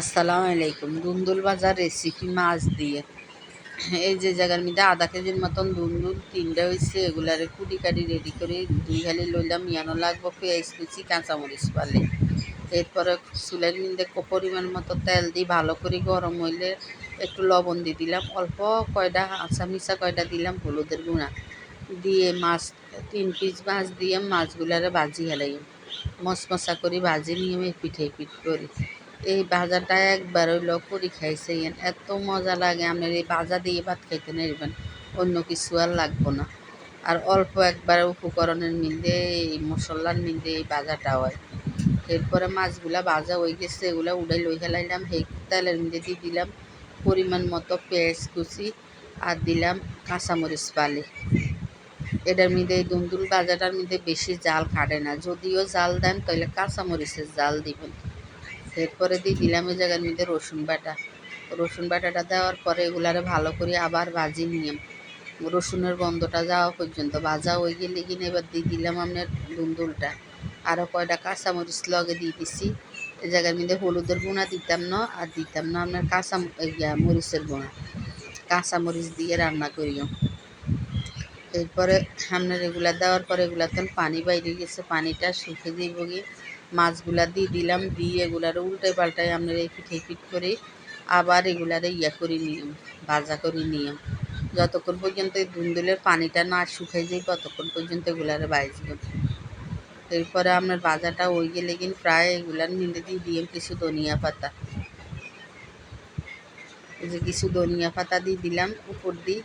আসসালামু আলাইকুম। দুন্দুল বাজার রেসিপি মাছ দিয়ে। এই যে জায়গার মধ্যে আধা কেজির মতন দুন্দুল, তিনটা হয়েছে এগুলারে কুটি কাটি রেডি করে দুই হালি লইলাম, ইয়ানো লাগবো পেঁয়াজ, কুচি, কাঁচামরিচ পালে এরপরে চুলের মধ্যে পরিমাণ মতো তেল দিয়ে ভালো করে গরম হইলে একটু লবণ দিয়ে দিলাম, অল্প কয়টা আচা মিশা কয়টা দিলাম, হলুদের গুঁড়া। দিয়ে মাছ, তিন পিস মাছ দিয়ে মাছগুলারে ভাজি হেলাই মশমশা করে ভাজি নিয়ে পিঠে পিঠ করি। এই ভাজাটা একবার ওই লোক করি খাইছে এত মজা লাগে আপনার এই ভাজা দিয়ে ভাত খাইতে নেবেন অন্য কিছু আর লাগবো না। আর অল্প একবার উপকরণের মিন্দে এই মশলার মিন্দে এই ভাজাটা হয়। এরপরে মাছগুলা ভাজা হয়ে গেছে, এগুলা উড়াই লই খেলাইলাম সেই তেলের মধ্যে দিয়ে দিলাম পরিমাণ মতো পেঁয়াজ কুচি আর দিলাম কাঁচামরিচ পালি এটার মধ্যে এই দুন্দুল ভাজাটার মধ্যে বেশি জাল খাটে না। যদিও জাল দেন, তাহলে কাঁচামরিচের জাল দিবেন। এরপরে দিয়ে দিলাম ওই জায়গার মধ্যে রসুন বাটা। রসুন বাটাটা দেওয়ার পরে এগুলারে ভালো করে আবার ভাজি নিয়ে রসুনের গন্ধটা যাওয়া পর্যন্ত ভাজা হয়ে গেলে কিনে এবার দিয়ে দিলাম আপনার দুন্দুলটা। আরও কয়টা কাঁচামরিচ লগে দিয়ে দিছি। এই জায়গার মধ্যে হলুদের গুঁড়া দিতাম না, আর দিতাম না আপনার কাঁচা মরিচের গুঁড়া। কাঁচামরিচ দিয়ে রান্না করিও। এরপরে আপনার এগুলা দেওয়ার পরে এগুলা তখন পানি বাইরে গেছে, পানিটা শুকে দিব গিয়ে। মাছগুলা দিয়ে দিলাম, দিয়ে এগুলার উল্টে পাল্টাই আপনার এই পিঠে পিঠ করে আবার এগুলারে ইয়া করে নিয়ম ভাজা করে নিয়ম যতক্ষণ পর্যন্ত এই দুন্দুলের পানিটা না শুকাই যায়, ততক্ষণ পর্যন্ত এগুলারে ভাজব। এরপরে আপনার ভাজাটা ওই গেলে কিন্তু প্রায় এগুলার মিলে দিয়ে দিয়ে কিছু ধনিয়া পাতা। এই যে কিছু ধনিয়া পাতা দিয়ে দিলাম, উপর দিয়ে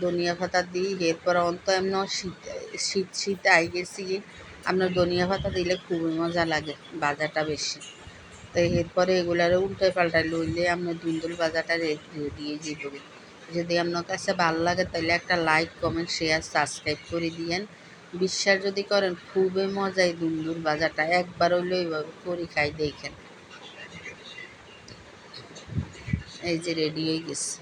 ধনিয়া পাতা দিই এরপর অন্ত এমন শীত শীত শীত আই গেছি আপনার ধনিয়া পাতা দিলে খুবই মজা লাগে ভাজাটা বেশি। তো এরপরে এগুলারে উল্টে পাল্টাই লইলে আপনার দুন্দুল ভাজাটা দিয়ে দিব। যদি আপনার কাছে ভালো লাগে তাহলে একটা লাইক কমেন্ট শেয়ার সাবস্ক্রাইব করে দিয়েন। বিশ্বাস যদি করেন খুবই মজাই দুন্দুল ভাজাটা একবার হইলে ওইভাবে করি খাই দেখেন। এই যে রেডি হয়ে গেছে।